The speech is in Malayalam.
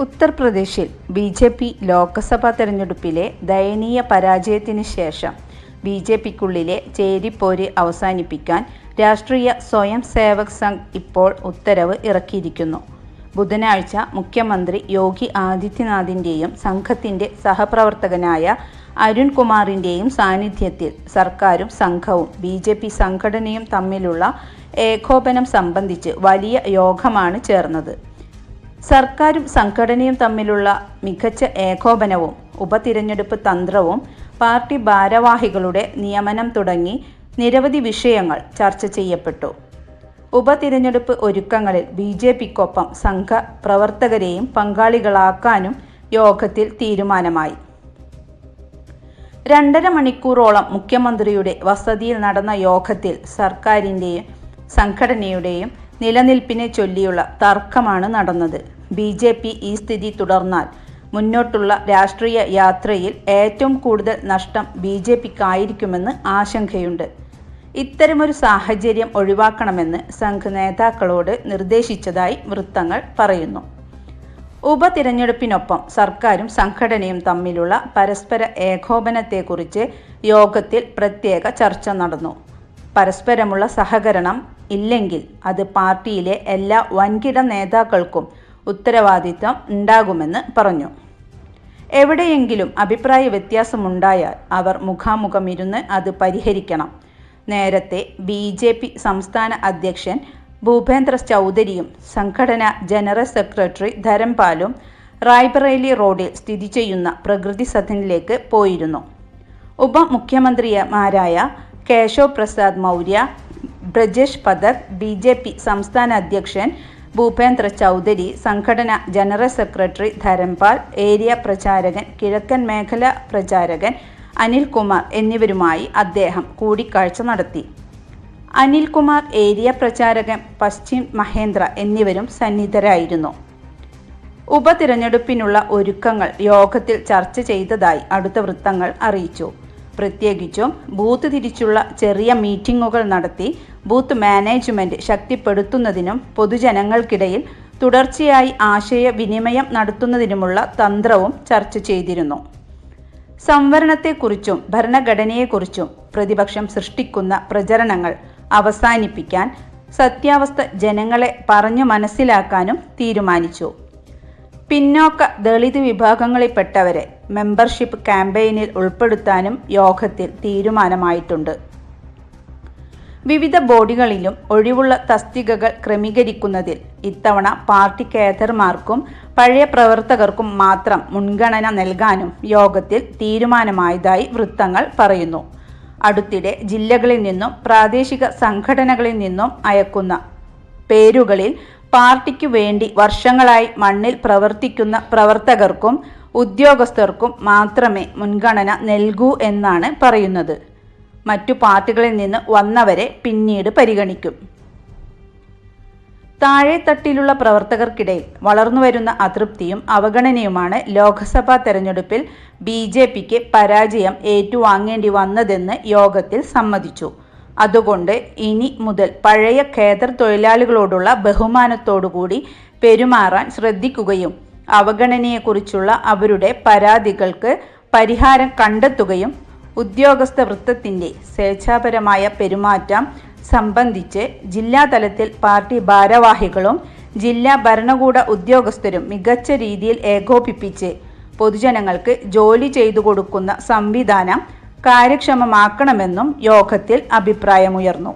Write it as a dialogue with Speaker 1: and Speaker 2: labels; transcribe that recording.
Speaker 1: ഉത്തർപ്രദേശിൽ ബി ജെ പി ലോക്സഭാ തെരഞ്ഞെടുപ്പിലെ ദയനീയ പരാജയത്തിന് ശേഷം ബി ജെ പിക്കുള്ളിലെ ചേരിപ്പോര് അവസാനിപ്പിക്കാൻ രാഷ്ട്രീയ സ്വയം സേവക് സംഘ് ഇപ്പോൾ ഉത്തരവ് ഇറക്കിയിരിക്കുന്നു. ബുധനാഴ്ച മുഖ്യമന്ത്രി യോഗി ആദിത്യനാഥിന്റെയും സംഘത്തിന്റെ സഹപ്രവർത്തകനായ അരുൺ കുമാറിന്റെയും സാന്നിധ്യത്തിൽ സർക്കാരും സംഘവും ബി ജെ പി സംഘടനയും തമ്മിലുള്ള ഏകോപനം സംബന്ധിച്ച് വലിയ യോഗമാണ് ചേർന്നത്. സർക്കാരും സംഘടനയും തമ്മിലുള്ള മികച്ച ഏകോപനവും ഉപതിരഞ്ഞെടുപ്പ് തന്ത്രവും പാർട്ടി ഭാരവാഹികളുടെ നിയമനം തുടങ്ങി നിരവധി വിഷയങ്ങൾ ചർച്ച ചെയ്യപ്പെട്ടു. ഉപതിരഞ്ഞെടുപ്പ് ഒരുക്കങ്ങളിൽ ബി ജെ പിക്കൊപ്പം സംഘ പ്രവർത്തകരെയും പങ്കാളികളാക്കാനും യോഗത്തിൽ തീരുമാനമായി. രണ്ടര മണിക്കൂറോളം മുഖ്യമന്ത്രിയുടെ വസതിയിൽ നടന്ന യോഗത്തിൽ സർക്കാരിന്റെയും സംഘടനയുടെയും നിലനിൽപ്പിനെ ചൊല്ലിയുള്ള തർക്കമാണ് നടന്നത്. ബി ജെ പി ഈ സ്ഥിതി തുടർന്നാൽ മുന്നോട്ടുള്ള രാഷ്ട്രീയ യാത്രയിൽ ഏറ്റവും കൂടുതൽ നഷ്ടം ബി ജെ പിക്കായിരിക്കുമെന്ന് ആശങ്കയുണ്ട്. ഇത്തരമൊരു സാഹചര്യം ഒഴിവാക്കണമെന്ന് സംഘ് നേതാക്കളോട് നിർദ്ദേശിച്ചതായി വൃത്തങ്ങൾ പറയുന്നു. ഉപതിരഞ്ഞെടുപ്പിനൊപ്പം സർക്കാരും സംഘടനയും തമ്മിലുള്ള പരസ്പര ഏകോപനത്തെക്കുറിച്ച് യോഗത്തിൽ പ്രത്യേക ചർച്ച നടന്നു. പരസ്പരമുള്ള സഹകരണം ഇല്ലെങ്കിൽ അത് പാർട്ടിയിലെ എല്ലാ വൻകിട നേതാക്കൾക്കും ഉത്തരവാദിത്തം ഉണ്ടാകുമെന്ന് പറഞ്ഞു. എവിടെയെങ്കിലും അഭിപ്രായ വ്യത്യാസമുണ്ടായാൽ അവർ മുഖാമുഖം ഇരുന്ന് അത് പരിഹരിക്കണം. നേരത്തെ ബി ജെ പി സംസ്ഥാന അധ്യക്ഷൻ ഭൂപേന്ദ്ര ചൗധരിയും സംഘടന ജനറൽ സെക്രട്ടറി ധരംപാലും റായ്ബറേലി റോഡിൽ സ്ഥിതി ചെയ്യുന്ന പ്രകൃതി സദനിലേക്ക് പോയിരുന്നു. ഉപമുഖ്യമന്ത്രിമാരായ Keshav Prasad Maurya Brajesh Pathak B J P സംസ്ഥാന അധ്യക്ഷൻ ഭൂപേന്ദ്ര ചൗധരി സംഘടന ജനറൽ സെക്രട്ടറി ധരംപാൽ ഏരിയ പ്രചാരകൻ കിഴക്കൻ മേഖല പ്രചാരകൻ അനിൽകുമാർ എന്നിവരുമായി അദ്ദേഹം കൂടിക്കാഴ്ച നടത്തി. അനിൽകുമാർ ഏരിയ പ്രചാരകൻ പശ്ചിം മഹേന്ദ്ര എന്നിവരും സന്നിധരായിരുന്നു. ഉപതിരഞ്ഞെടുപ്പിനുള്ള ഒരുക്കങ്ങൾ യോഗത്തിൽ ചർച്ച ചെയ്തതായി അടുത്ത വൃത്തങ്ങൾ അറിയിച്ചു. പ്രത്യേകിച്ചും ബൂത്ത് തിരിച്ചുള്ള ചെറിയ മീറ്റിംഗുകൾ നടത്തി ബൂത്ത് മാനേജ്മെന്റ് ശക്തിപ്പെടുത്തുന്നതിനും പൊതുജനങ്ങൾക്കിടയിൽ തുടർച്ചയായി ആശയവിനിമയം നടത്തുന്നതിനുമുള്ള തന്ത്രവും ചർച്ച ചെയ്തിരുന്നു. സംവരണത്തെക്കുറിച്ചും ഭരണഘടനയെക്കുറിച്ചും പ്രതിപക്ഷം സൃഷ്ടിക്കുന്ന പ്രചരണങ്ങൾ അവസാനിപ്പിക്കാൻ സത്യാവസ്ഥ ജനങ്ങളെ പറഞ്ഞു മനസ്സിലാക്കാനും തീരുമാനിച്ചു. പിന്നോക്ക ദളിത് വിഭാഗങ്ങളിൽപ്പെട്ടവരെ മെമ്പർഷിപ്പ് ക്യാമ്പയിനിൽ ഉൾപ്പെടുത്താനും യോഗത്തിൽ തീരുമാനമായിട്ടുണ്ട്. വിവിധ ബോഡികളിലും ഒഴിവുള്ള തസ്തികകൾ ക്രമീകരിക്കുന്നതിൽ ഇത്തവണ പാർട്ടി കേദർമാർക്കും പഴയ പ്രവർത്തകർക്കും മാത്രം മുൻഗണന നൽകാനും യോഗത്തിൽ തീരുമാനമായതായി വൃത്തങ്ങൾ പറയുന്നു. അടുത്തിടെ ജില്ലകളിൽ നിന്നും പ്രാദേശിക സംഘടനകളിൽ നിന്നും അയക്കുന്ന പേരുകളിൽ പാർട്ടിക്കു വേണ്ടി വർഷങ്ങളായി മണ്ണിൽ പ്രവർത്തിക്കുന്ന പ്രവർത്തകർക്കും ഉദ്യോഗസ്ഥർക്കും മാത്രമേ മുൻഗണന നൽകൂ എന്നാണ് പറയുന്നത്. മറ്റു പാർട്ടികളിൽ നിന്ന് വന്നവരെ പിന്നീട് പരിഗണിക്കും. താഴെത്തട്ടിലുള്ള പ്രവർത്തകർക്കിടയിൽ വളർന്നുവരുന്ന അതൃപ്തിയും അവഗണനയുമാണ് ലോക്സഭാ തെരഞ്ഞെടുപ്പിൽ ബി ജെ പിക്ക് പരാജയം ഏറ്റുവാങ്ങേണ്ടി വന്നതെന്ന് യോഗത്തിൽ സമ്മതിച്ചു. അതുകൊണ്ട് ഇനി മുതൽ പഴയ ഖേദർ തൊഴിലാളികളോടുള്ള ബഹുമാനത്തോടുകൂടി പെരുമാറാൻ ശ്രദ്ധിക്കുകയും അവഗണനയെക്കുറിച്ചുള്ള അവരുടെ പരാതികൾക്ക് പരിഹാരം കണ്ടെത്തുകയും ഉദ്യോഗസ്ഥ വൃത്തത്തിന്റെ സ്വേച്ഛാപരമായ പെരുമാറ്റം സംബന്ധിച്ച് ജില്ലാതലത്തിൽ പാർട്ടി ഭാരവാഹികളും ജില്ലാ ഭരണകൂട ഉദ്യോഗസ്ഥരും മികച്ച രീതിയിൽ ഏകോപിപ്പിച്ച് പൊതുജനങ്ങൾക്ക് ജോലി ചെയ്തു കൊടുക്കുന്ന സംവിധാനം കാര്യക്ഷമമാക്കണമെന്നും യോഗത്തിൽ അഭിപ്രായമുയർന്നു